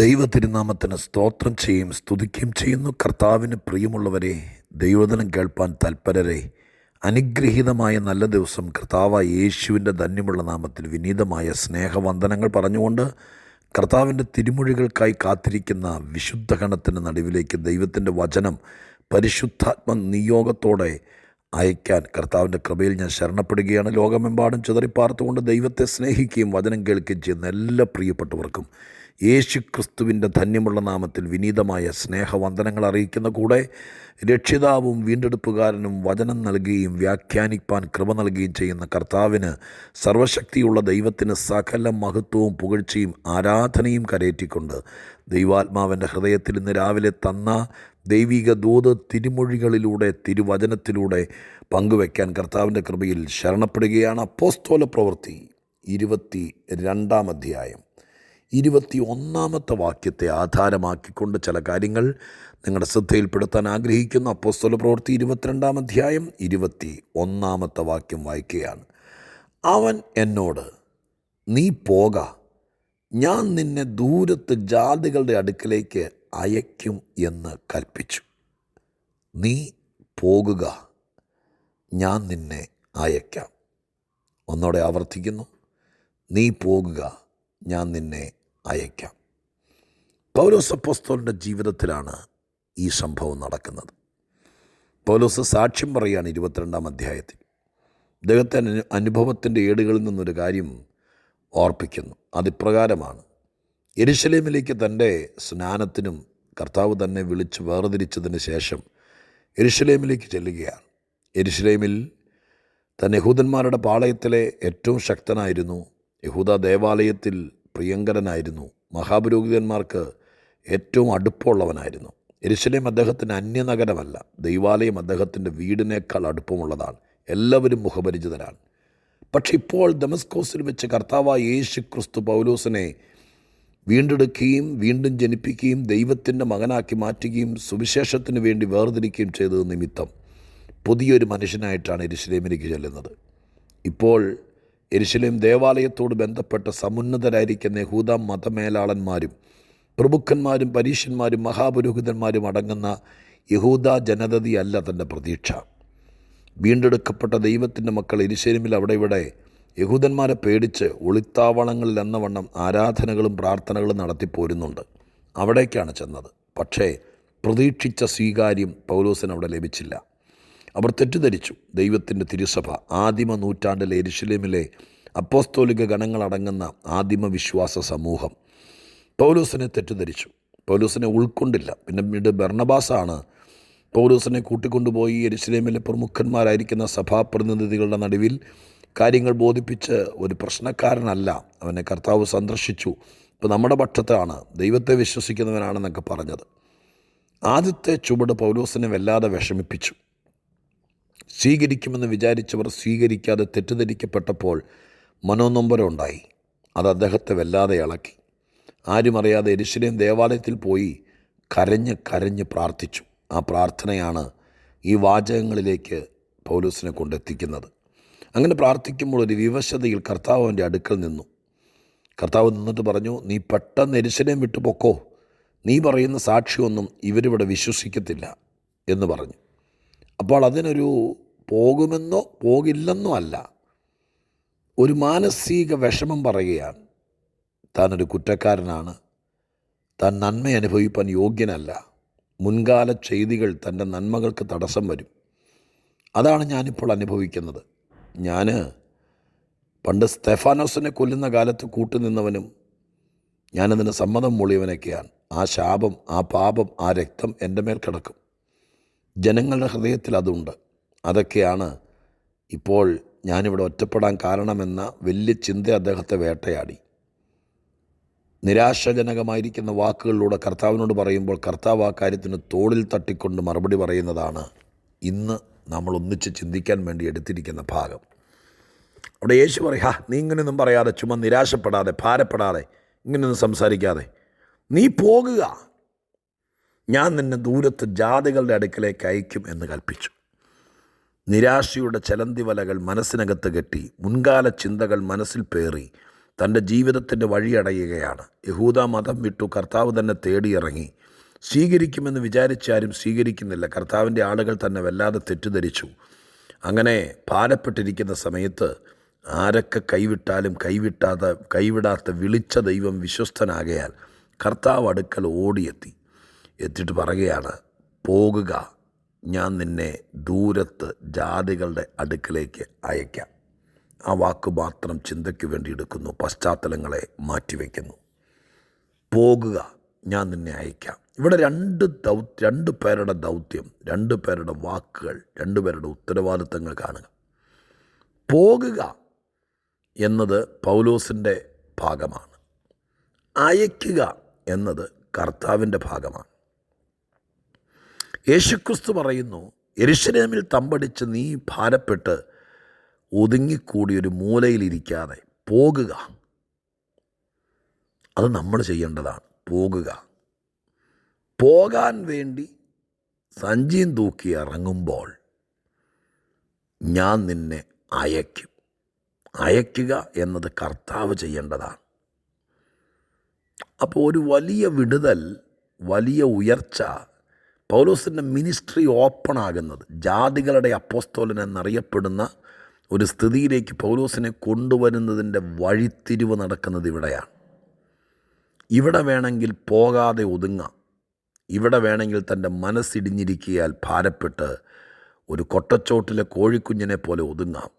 ദൈവ തിരുനാമത്തിന് സ്തോത്രം ചെയ്യും സ്തുതിക്കുകയും ചെയ്യുന്നു. കർത്താവിന് പ്രിയമുള്ളവരെ ദൈവദിനം കേൾപ്പാൻ തൽപരരെ അനുഗ്രഹീതമായ നല്ല ദിവസം കർത്താവ് യേശുവിന്റെ ധന്യമുള്ള നാമത്തിൽ വിനീതമായ സ്നേഹവന്ദനങ്ങൾ പറഞ്ഞുകൊണ്ട് കർത്താവിന്റെ തിരുമൊഴികൾക്കായി കാത്തിരിക്കുന്ന വിശുദ്ധ ഗണത്തിന്റെ നടുവിലേക്ക് ദൈവത്തിന്റെ വചനം പരിശുദ്ധാത്മ നിയോഗത്തോടെ അയക്കാൻ കർത്താവിന്റെ കൃപയിൽ ഞാൻ ശരണപ്പെടുകയാണ്. ലോകമെമ്പാടും ചിതറിപ്പാർത്തുകൊണ്ട് ദൈവത്തെ സ്നേഹിക്കുകയും വചനം കേൾക്കുകയും ചെയ്യുന്ന എല്ലാ പ്രിയപ്പെട്ടവർക്കും യേശു ക്രിസ്തുവിന്റെ ധന്യമുള്ള നാമത്തിൽ വിനീതമായ സ്നേഹവന്ദനങ്ങൾ അറിയിക്കുന്ന കൂടെ രക്ഷിതാവും വീണ്ടെടുപ്പുകാരനും വചനം നൽകുകയും വ്യാഖ്യാനിപ്പാൻ കൃപ നൽകുകയും ചെയ്യുന്ന കർത്താവിന് സർവശക്തിയുള്ള ദൈവത്തിന് സകല മഹത്വവും പുകഴ്ചയും ആരാധനയും കരയേറ്റിക്കൊണ്ട് ദൈവാത്മാവിന്റെ ഹൃദയത്തിൽ ഇന്ന് രാവിലെ തന്ന ദൈവിക ദൂത് തിരുമൊഴികളിലൂടെ തിരുവചനത്തിലൂടെ പങ്കുവയ്ക്കാൻ കർത്താവിന്റെ കൃപയിൽ ശരണപ്പെടുകയാണ് അപ്പോസ്തോല പ്രവൃത്തി ഇരുപത്തി രണ്ടാം അധ്യായം. ഇരുപത്തി ഒന്നാമത്തെ വാക്യത്തെ ആധാരമാക്കിക്കൊണ്ട് ചില കാര്യങ്ങൾ നിങ്ങളുടെ ശ്രദ്ധയിൽപ്പെടുത്താൻ ആഗ്രഹിക്കുന്നു അപ്പോസ്തല പ്രവൃത്തി ഇരുപത്തിരണ്ടാം അധ്യായം ഇരുപത്തി ഒന്നാമത്തെ വാക്യം വായിക്കുകയാണ്. അവൻ എന്നോട് നീ പോക ഞാൻ നിന്നെ ദൂരത്ത് ജാതികളുടെ അടുക്കലേക്ക് അയക്കും എന്ന് കൽപ്പിച്ചു. നീ പോകുക ഞാൻ നിന്നെ അയക്കാം ഒന്നോടെ ആവർത്തിക്കുന്നു. നീ പോകുക ഞാൻ നിന്നെ അയക്കാം. പൗലോസ് അപ്പോസ്തോലിന്റെ ജീവിതത്തിലാണ് ഈ സംഭവം നടക്കുന്നത്. പൗലോസ് സാക്ഷ്യം പറയുകയാണ് ഇരുപത്തിരണ്ടാം അധ്യായത്തിൽ. അദ്ദേഹത്തെ അനു അനുഭവത്തിന്റെ ഏടുകളിൽ നിന്നൊരു കാര്യം ഓർപ്പിക്കുന്നു. അതിപ്രകാരമാണ്. എരുശലേമിലേക്ക് തന്റെ സ്നാനത്തിനും കർത്താവ് തന്നെ വിളിച്ച് വേർതിരിച്ചതിന് ശേഷം എരുശലേമിലേക്ക് ചെല്ലുകയാണ്. എരുശലേമിൽ തൻ യഹൂദന്മാരുടെ പാളയത്തിലെ ഏറ്റവും ശക്തനായിരുന്നു യഹൂദ ദേവാലയത്തിൽ പ്രിയങ്കരനായിരുന്നു. മഹാപുരോഹിതന്മാർക്ക് ഏറ്റവും അടുപ്പമുള്ളവനായിരുന്നു. എരിശലേം അദ്ദേഹത്തിന് അന്യനഗരമല്ല. ദൈവാലയം അദ്ദേഹത്തിന്റെ വീടിനേക്കാൾ അടുപ്പമുള്ളതാണ്. എല്ലാവരും മുഖപരിചിതരാണ്. പക്ഷെ ഇപ്പോൾ ദമസ്കോസിൽ വെച്ച് കർത്താവായ യേശു ക്രിസ്തു പൗലോസിനെ വീണ്ടെടുക്കുകയും വീണ്ടും ജനിപ്പിക്കുകയും ദൈവത്തിന്റെ മകനാക്കി മാറ്റുകയും സുവിശേഷത്തിന് വേണ്ടി വേർതിരിക്കുകയും ചെയ്തത് നിമിത്തം പുതിയൊരു മനുഷ്യനായിട്ടാണ് എരിശലേമിലേക്ക് ചെല്ലുന്നത്. ഇപ്പോൾ എരുശലേം ദേവാലയത്തോട് ബന്ധപ്പെട്ട സമുന്നതരായിരിക്കുന്ന യഹൂദ മതമേലാളന്മാരും പ്രമുഖന്മാരും പരീക്ഷന്മാരും മഹാപുരോഹിതന്മാരും അടങ്ങുന്ന യഹൂദ ജനതതിയല്ല തന്റെ പ്രതീക്ഷ. വീണ്ടെടുക്കപ്പെട്ട ദൈവത്തിന്റെ മക്കൾ എരിശേരുമിൽ അവിടെ ഇവിടെ യഹൂദന്മാരെ പേടിച്ച് ഒളിത്താവളങ്ങളിൽ എന്നവണ്ണം ആരാധനകളും പ്രാർത്ഥനകളും നടത്തിപ്പോരുന്നുണ്ട് അവിടേക്കാണ് ചെന്നത്. പക്ഷേ പ്രതീക്ഷിച്ച സ്വീകാര്യം പൗലോസിന് അവിടെ ലഭിച്ചില്ല. അവർ തെറ്റിദ്ധരിച്ചു. ദൈവത്തിന്റെ തിരുസഭ ആദിമ നൂറ്റാണ്ടിലെ എരിശിലേമിലെ അപ്പോസ്തോലിക ഗണങ്ങളടങ്ങുന്ന ആദിമ വിശ്വാസ സമൂഹം. പൗലൂസിനെ തെറ്റിദ്ധരിച്ചു. പൗലൂസിനെ ഉൾക്കൊണ്ടില്ല. പിന്നെ പിന്നീട് ബർണബാസാണ് പൗലൂസിനെ കൂട്ടിക്കൊണ്ടുപോയി എരിശിലേമിലെ പ്രമുഖന്മാരായിരിക്കുന്ന സഭാപ്രതിനിധികളുടെ നടുവിൽ കാര്യങ്ങൾ ബോധിപ്പിച്ച് ഒരു പ്രശ്നക്കാരനല്ല. അവനെ കർത്താവ് സന്ദർശിച്ചു. ഇപ്പോൾ നമ്മുടെ പക്ഷത്താണ് ദൈവത്തെ വിശ്വസിക്കുന്നവനാണെന്നൊക്കെ പറഞ്ഞത്. ആദ്യത്തെ ചുവട് പൗലോസിനെ വല്ലാതെ വിഷമിപ്പിച്ചു. സ്വീകരിക്കുമെന്ന് വിചാരിച്ചവർ സ്വീകരിക്കാതെ തെറ്റിദ്ധരിക്കപ്പെട്ടപ്പോൾ മനോനൊമ്പരം ഉണ്ടായി. അത് അദ്ദേഹത്തെ വല്ലാതെ ഇളക്കി. ആരും അറിയാതെ എരിശിലേം ദേവാലയത്തിൽ പോയി കരഞ്ഞ് കരഞ്ഞ് പ്രാർത്ഥിച്ചു. ആ പ്രാർത്ഥനയാണ് ഈ വാചകങ്ങളിലേക്ക് പൗലൂസിനെ കൊണ്ടെത്തിക്കുന്നത്. അങ്ങനെ പ്രാർത്ഥിക്കുമ്പോൾ ഒരു വിവശതയിൽ കർത്താവ് അവന്റെ അടുക്കൽ നിന്നു. കർത്താവ് നിന്നിട്ട് പറഞ്ഞു നീ പെട്ടെന്ന് എരിശിലേം വിട്ടു പൊക്കോ. നീ പറയുന്ന സാക്ഷിയൊന്നും ഇവരിവിടെ വിശ്വസിക്കത്തില്ല എന്ന് പറഞ്ഞു. അപ്പോൾ അതിനൊരു പോകുമെന്നോ പോകില്ലെന്നോ അല്ല. ഒരു മാനസിക വിഷമം പറയുകയാണ്. താൻ ഒരു കുറ്റക്കാരനാണ്. താൻ നന്മ അനുഭവിപ്പാൻ യോഗ്യനല്ല. മുൻകാല ചെയ്തികൾ തന്റെ നന്മകൾക്ക് തടസ്സം വരും. അതാണ് ഞാനിപ്പോൾ അനുഭവിക്കുന്നത്. ഞാൻ പണ്ട് സ്തെഫാനോസിനെ കൊല്ലുന്ന കാലത്ത് കൂട്ടുനിന്നവനും ഞാനതിന് സമ്മതം മൂളിയവനൊക്കെയാണ്. ആ ശാപം ആ പാപം ആ രക്തം എന്റെ മേൽ കിടക്കും. ജനങ്ങളുടെ ഹൃദയത്തിൽ അതുണ്ട്. അതൊക്കെയാണ് ഇപ്പോൾ ഞാനിവിടെ ഒറ്റപ്പെടാൻ കാരണമെന്ന വലിയ ചിന്ത അദ്ദേഹത്തെ വേട്ടയാടി. നിരാശാജനകമായിരിക്കുന്ന വാക്കുകളിലൂടെ കർത്താവിനോട് പറയുമ്പോൾ കർത്താവ് ആ കാര്യത്തിന് തോളിൽ തട്ടിക്കൊണ്ട് മറുപടി പറയുന്നതാണ് ഇന്ന് നമ്മൾ ഒന്നിച്ച് ചിന്തിക്കാൻ വേണ്ടി എടുത്തിരിക്കുന്ന ഭാഗം. അവിടെ യേശു പറയാ നീ ഇങ്ങനെയൊന്നും പറയാതെ ചുമ നിരാശപ്പെടാതെ ഭാരപ്പെടാതെ ഇങ്ങനെയൊന്നും സംസാരിക്കാതെ നീ പോകുക. ഞാൻ നിന്നെ ദൂരത്ത് ജാതികളുടെ അടുക്കലേക്ക് അയക്കും എന്ന് കൽപ്പിച്ചു. നിരാശയുടെ ചലന്തിവലകൾ മനസ്സിനകത്ത് കെട്ടി മുൻകാല ചിന്തകൾ മനസ്സിൽ പേറി തന്റെ ജീവിതത്തിന്റെ വഴിയടയുകയാണ് യഹൂദ മതം വിട്ടു കർത്താവ് തന്നെ തേടിയിറങ്ങി. സ്വീകരിക്കുമെന്ന് വിചാരിച്ചാരും സ്വീകരിക്കുന്നില്ല. കർത്താവിന്റെ ആളുകൾ തന്നെ വല്ലാതെ തെറ്റിദ്ധരിച്ചു. അങ്ങനെ ഭാരപ്പെട്ടിരിക്കുന്ന സമയത്ത് ആരൊക്കെ കൈവിട്ടാലും കൈവിട്ടാതെ കൈവിടാത്ത വിളിച്ച ദൈവം വിശ്വസ്തനാകയാൽ കർത്താവ് അടുക്കൽ ഓടിയെത്തി. എത്തിയിട്ട് പറയുകയാണ് പോകുക ഞാൻ നിന്നെ ദൂരത്ത് ജാതികളുടെ അടുക്കലേക്ക് അയക്കാം ആ വാക്ക് മാത്രം ചിന്തയ്ക്ക് വേണ്ടി എടുക്കുന്നു പശ്ചാത്തലങ്ങളെ മാറ്റിവെക്കുന്നു. പോകുക ഞാൻ നിന്നെ അയക്കാം ഇവിടെ രണ്ട് ദൗ രണ്ട് പേരുടെ ദൗത്യം രണ്ട് പേരുടെ വാക്കുകൾ രണ്ട് പേരുടെ ഉത്തരവാദിത്തങ്ങൾ കാണുക. പോകുക എന്നത് പൗലോസിന്റെ ഭാഗമാണ്. അയക്കുക എന്നത് കർത്താവിന്റെ ഭാഗമാണ്. യേശുക്രിസ്തു പറയുന്നു യരിശ്വരമിൽ തമ്പടിച്ച് നീ ഭാരപ്പെട്ട് ഒതുങ്ങിക്കൂടി ഒരു മൂലയിലിരിക്കാതെ പോകുക. അത് നമ്മൾ ചെയ്യേണ്ടതാണ് പോകുക. പോകാൻ വേണ്ടി സഞ്ചിയും തൂക്കി ഇറങ്ങുമ്പോൾ ഞാൻ നിന്നെ അയക്കും അയക്കുക എന്നത് കർത്താവ് ചെയ്യേണ്ടതാണ്. അപ്പോൾ ഒരു വലിയ വിടുതൽ വലിയ ഉയർച്ച പൗലോസിന്റെ മിനിസ്ട്രി ഓപ്പൺ ആകുന്നത് ജാതികളുടെ അപ്പോസ്തോലൻ എന്നറിയപ്പെടുന്ന ഒരു സ്ഥിതിയിലേക്ക് പൗലോസിനെ കൊണ്ടുവരുന്നതിന്റെ വഴിത്തിരിവ് നടക്കുന്നത് ഇവിടെയാണ്. ഇവിടെ വേണമെങ്കിൽ പോകാതെ ഒതുങ്ങാം. ഇവിടെ വേണമെങ്കിൽ തന്റെ മനസ്സിടിഞ്ഞിരിക്കിയാൽ ഭാരപ്പെട്ട് ഒരു കൊട്ടച്ചോട്ടിലെ കോഴിക്കുഞ്ഞിനെ പോലെ ഒതുങ്ങാം.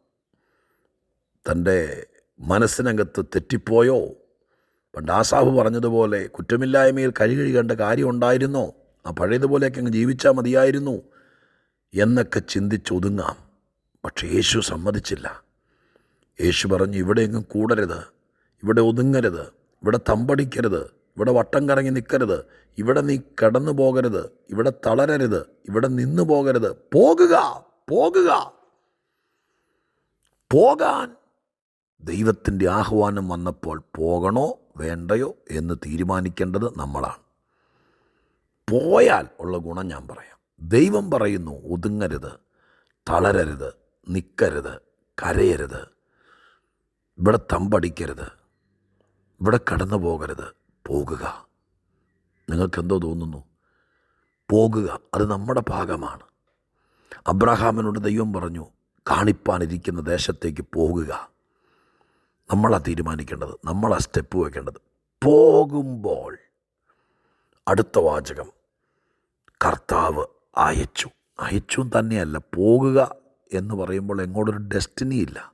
തന്റെ മനസ്സിനകത്ത് തെറ്റിപ്പോയോ? പണ്ട് ആസാഫ് പറഞ്ഞതുപോലെ കുറ്റമില്ലായ്മയിൽ കഴുകഴുകേണ്ട കാര്യമുണ്ടായിരുന്നോ ആ പഴയതുപോലെയൊക്കെ അങ്ങ് ജീവിച്ചാൽ മതിയായിരുന്നു എന്നൊക്കെ ചിന്തിച്ചൊതുങ്ങാം പക്ഷെ യേശു സമ്മതിച്ചില്ല. യേശു പറഞ്ഞു ഇവിടെ എങ്ങും കൂടരുത്. ഇവിടെ ഒതുങ്ങരുത്. ഇവിടെ തമ്പടിക്കരുത്. ഇവിടെ വട്ടം കറങ്ങി നിൽക്കരുത് ഇവിടെ നീ കടന്നു പോകരുത്. ഇവിടെ തളരരുത്. ഇവിടെ നിന്നു പോകരുത്. പോകുക! പോകുക! പോകാൻ ദൈവത്തിന്റെ ആഹ്വാനം വന്നപ്പോൾ പോകണോ വേണ്ടയോ എന്ന് തീരുമാനിക്കേണ്ടത് നമ്മളാണ്. പോയാൽ ഉള്ള ഗുണം ഞാൻ പറയാം. ദൈവം പറയുന്നു ഒതുങ്ങരുത് തളരരുത് നിൽക്കരുത് കരയരുത് ഇവിടെ തമ്പടിക്കരുത് ഇവിടെ കടന്നു പോകരുത് പോകുക. നിങ്ങൾക്കെന്തോ തോന്നുന്നു? പോകുക അത് നമ്മുടെ ഭാഗമാണ്. അബ്രഹാമിനോട് ദൈവം പറഞ്ഞു കാണിപ്പാനിരിക്കുന്ന ദേശത്തേക്ക് പോകുക. നമ്മളാ തീരുമാനിക്കേണ്ടത് നമ്മളാ സ്റ്റെപ്പ് വയ്ക്കേണ്ടത്. പോകുമ്പോൾ അടുത്ത വാചകം കർത്താവ് അയച്ചു. അയച്ചു തന്നെയല്ല പോകുക എന്ന് പറയുമ്പോൾ എങ്ങോട്ടൊരു ഡെസ്റ്റിനി ഇല്ല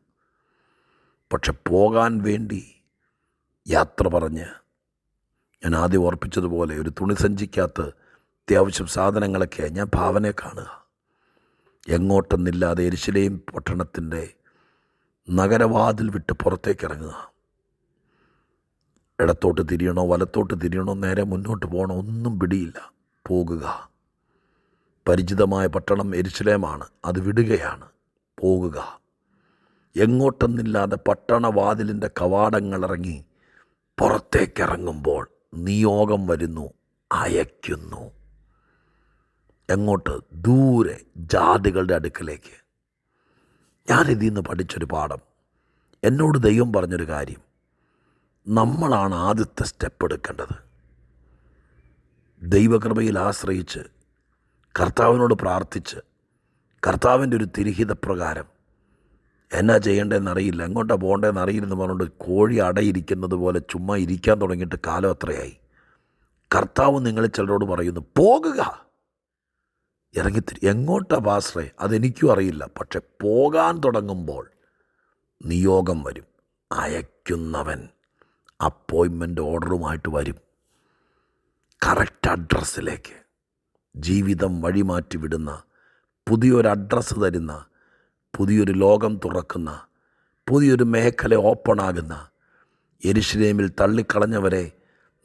പക്ഷെ പോകാൻ വേണ്ടി യാത്ര പറഞ്ഞ് ഞാൻ ആദ്യം ഓർപ്പിച്ചതുപോലെ ഒരു തുണിസഞ്ചിക്കകത്ത് അത്യാവശ്യം സാധനങ്ങളൊക്കെ ഞാൻ ഭാവനയെ കാണുക. എങ്ങോട്ടെന്നില്ലാതെ എരിശിലെയും പട്ടണത്തിന്റെ നഗരവാതിൽ വിട്ട് പുറത്തേക്ക് ഇറങ്ങുക. ഇടത്തോട്ട് തിരിയണോ വലത്തോട്ട് തിരിയണോ നേരെ മുന്നോട്ട് പോകണോ ഒന്നും പിടിയില്ല. പോകുക. പരിചിതമായ പട്ടണം എരിശിലേമാണ്. അത് വിടുകയാണ്. പോകുക. എങ്ങോട്ടെന്നില്ലാതെ പട്ടണവാതിലിന്റെ കവാടങ്ങളിറങ്ങി പുറത്തേക്കിറങ്ങുമ്പോൾ നിയോഗം വരുന്നു അയക്കുന്നു എങ്ങോട്ട്? ദൂരെ ജാതികളുടെ അടുക്കലേക്ക്. ഞാനിതിൽ നിന്ന് പഠിച്ചൊരു പാഠം. എന്നോട് ദൈവം പറഞ്ഞൊരു കാര്യം. നമ്മളാണ് ആദ്യത്തെ സ്റ്റെപ്പ് എടുക്കേണ്ടത്. ദൈവകൃപയിൽ ആശ്രയിച്ച് കർത്താവിനോട് പ്രാർത്ഥിച്ച് കർത്താവിന്റെ ഒരു തിരിഹിത പ്രകാരം എന്നാ ചെയ്യേണ്ടതെന്നറിയില്ല എങ്ങോട്ടാണ് പോകേണ്ടതെന്ന് അറിയില്ലെന്ന് പറഞ്ഞുകൊണ്ട് കോഴി അടയിരിക്കുന്നത് പോലെ ചുമ്മാ ഇരിക്കാൻ തുടങ്ങിയിട്ട് കാലം അത്രയായി കർത്താവ് നിങ്ങൾ ചിലരോട് പറയുന്നു പോകുക. ഇറങ്ങിത്തിരി എങ്ങോട്ടാ പാസ്രേ അതെനിക്കും അറിയില്ല പക്ഷെ പോകാൻ തുടങ്ങുമ്പോൾ നിയോഗം വരും അയക്കുന്നവൻ അപ്പോയിൻമെന്റ് ഓർഡറുമായിട്ട് വരും. കറക്റ്റ് അഡ്രസ്സിലേക്ക്. ജീവിതം വഴിമാറ്റിവിടുന്ന പുതിയൊരു അഡ്രസ്സ് തരുന്ന പുതിയൊരു ലോകം തുറക്കുന്ന പുതിയൊരു മേഖല ഓപ്പണാകുന്ന എരിശ്രേമിൽ തള്ളിക്കളഞ്ഞവരെ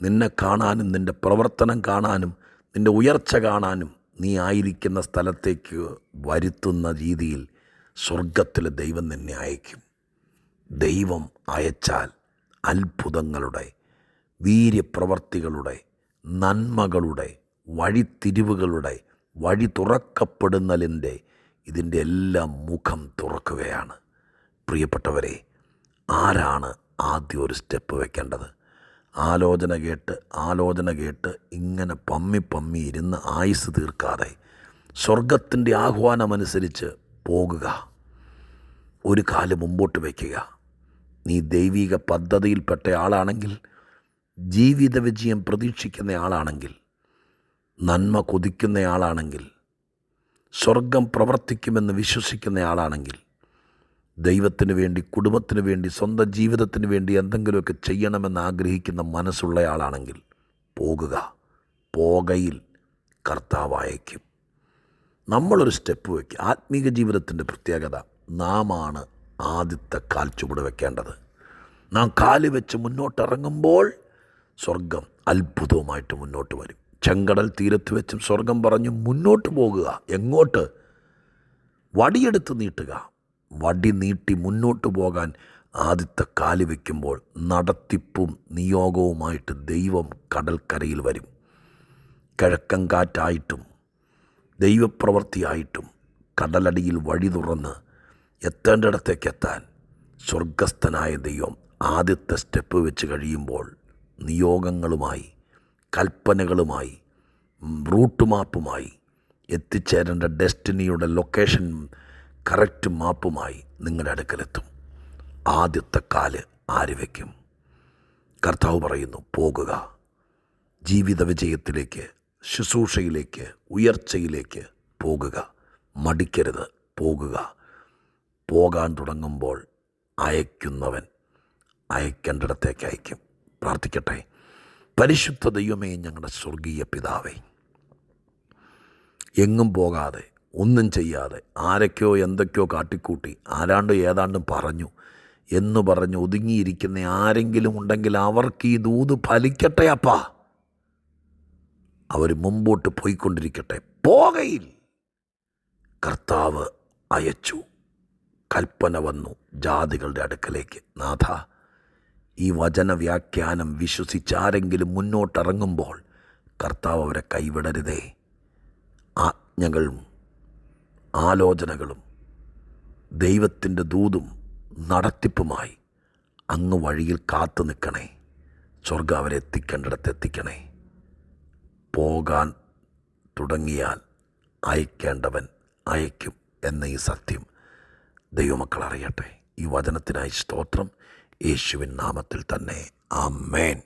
നിന്നെ കാണാനും നിന്റെ പ്രവർത്തനം കാണാനും നിന്റെ ഉയർച്ച കാണാനും നീ ആയിരിക്കുന്ന സ്ഥലത്തേക്ക് വരുത്തുന്ന രീതിയിൽ സ്വർഗത്തിൽ ദൈവം നിന്നെ അയക്കും. ദൈവം അയച്ചാൽ അത്ഭുതങ്ങളുടെ വീര്യപ്രവർത്തികളുടെ നന്മകളുടെ വഴിത്തിരിവുകളുടെ വഴി തുറക്കപ്പെടുന്നതിന്റെ ഇതിന്റെ എല്ലാം മുഖം തുറക്കുകയാണ്. പ്രിയപ്പെട്ടവരെ ആരാണ് ആദ്യം ഒരു സ്റ്റെപ്പ് വെക്കേണ്ടത്? ആലോചന കേട്ട് ആലോചന കേട്ട് ഇങ്ങനെ പമ്മി പമ്മി ഇരുന്ന് ആയുസ് തീർക്കാതെ സ്വർഗത്തിന്റെ ആഹ്വാനമനുസരിച്ച് പോകുക. ഒരു കാൽ മുമ്പോട്ട് വയ്ക്കുക. നീ ദൈവിക പദ്ധതിയിൽപ്പെട്ട ആളാണെങ്കിൽ ജീവിത വിജയം പ്രതീക്ഷിക്കുന്ന ആളാണെങ്കിൽ നന്മ കൊതിക്കുന്നയാളാണെങ്കിൽ സ്വർഗം പ്രവർത്തിക്കുമെന്ന് വിശ്വസിക്കുന്നയാളാണെങ്കിൽ ദൈവത്തിന് വേണ്ടി കുടുംബത്തിന് വേണ്ടി സ്വന്തം ജീവിതത്തിന് വേണ്ടി എന്തെങ്കിലുമൊക്കെ ചെയ്യണമെന്ന് ആഗ്രഹിക്കുന്ന മനസ്സുള്ളയാളാണെങ്കിൽ പോകുക. പോകയിൽ കർത്താവ് അയക്കും. നമ്മളൊരു സ്റ്റെപ്പ് വയ്ക്കുക ആത്മീക ജീവിതത്തിന്റെ പ്രത്യേകത നാമാണ് ആദ്യത്തെ കാൽ ചുവട് വെക്കേണ്ടത്. നാം കാൽ വെച്ച് മുന്നോട്ടിറങ്ങുമ്പോൾ സ്വർഗം അത്ഭുതവുമായിട്ട് മുന്നോട്ട് വരും. ചെങ്കടൽ തീരത്ത് വെച്ചും സ്വർഗം പറഞ്ഞു മുന്നോട്ട് പോകുക. എങ്ങോട്ട്? വടിയെടുത്ത് നീട്ടുക. വടി നീട്ടി മുന്നോട്ട് പോകാൻ ആദ്യത്തെ കാൽ വയ്ക്കുമ്പോൾ നടത്തിപ്പും നിയോഗവുമായിട്ട് ദൈവം കടൽക്കരയിൽ വരും. കിഴക്കൻ കാറ്റായിട്ടും ദൈവപ്രവൃത്തിയായിട്ടും കടലടിയിൽ വഴി തുറന്ന് എത്തേണ്ടിടത്തേക്ക് എത്താൻ സ്വർഗസ്ഥനായ ദൈവം ആദ്യത്തെ സ്റ്റെപ്പ് വെച്ച് കഴിയുമ്പോൾ നിയോഗങ്ങളുമായി കൽപ്പനകളുമായി റൂട്ട് മാപ്പുമായി എത്തിച്ചേരേണ്ട ഡെസ്റ്റിനിയുടെ ലൊക്കേഷൻ കറക്റ്റ് മാപ്പുമായി നിങ്ങളുടെ അടുക്കലെത്തും. ആദ്യത്തെ കാൽ ആര് വയ്ക്കും കർത്താവ് പറയുന്നു പോകുക. ജീവിത വിജയത്തിലേക്ക് ശുശ്രൂഷയിലേക്ക് ഉയർച്ചയിലേക്ക് പോകുക. മടിക്കരുത് പോകുക. പോകാൻ തുടങ്ങുമ്പോൾ അയക്കുന്നവൻ അയക്കേണ്ടിടത്തേക്ക് അയക്കും. പ്രാർത്ഥിക്കട്ടെ. പരിശുദ്ധ ദൈവമേ ഞങ്ങളുടെ സ്വർഗീയ പിതാവേ. എങ്ങും പോകാതെ ഒന്നും ചെയ്യാതെ ആരൊക്കെയോ എന്തൊക്കെയോ കാട്ടിക്കൂട്ടി ആരാണ്ട് ഏതാണ്ടും പറഞ്ഞു എന്ന് പറഞ്ഞ് ഒതുങ്ങിയിരിക്കുന്ന ആരെങ്കിലും ഉണ്ടെങ്കിൽ അവർക്ക് ഈ ദൂത് ഫലിക്കട്ടെ അപ്പാ. അവർ മുമ്പോട്ട് പോയിക്കൊണ്ടിരിക്കട്ടെ. പോകയിൽ. കർത്താവ് അയച്ചു. കൽപ്പന വന്നു ജാതികളുടെ അടുക്കലേക്ക്. നാഥ ഈ വചനവ്യാഖ്യാനം വിശ്വസിച്ചാരെങ്കിലും മുന്നോട്ടിറങ്ങുമ്പോൾ കർത്താവ് അവരെ കൈവിടരുതേ. ആജ്ഞകളും ആലോചനകളും ദൈവത്തിന്റെ ദൂതും നടത്തിപ്പുമായി അങ്ങ് വഴിയിൽ കാത്തു നിൽക്കണേ. സ്വർഗം അവരെ എത്തിക്കേണ്ടിടത്ത് എത്തിക്കണേ. പോകാൻ തുടങ്ങിയാൽ അയക്കേണ്ടവൻ അയക്കും എന്ന ഈ സത്യം ദൈവമക്കൾ അറിയട്ടെ. ഈ വചനത്തിനായി സ്തോത്രം. യേശുവിൻ നാമത്തിൽ തന്നെ. ആമേൻ.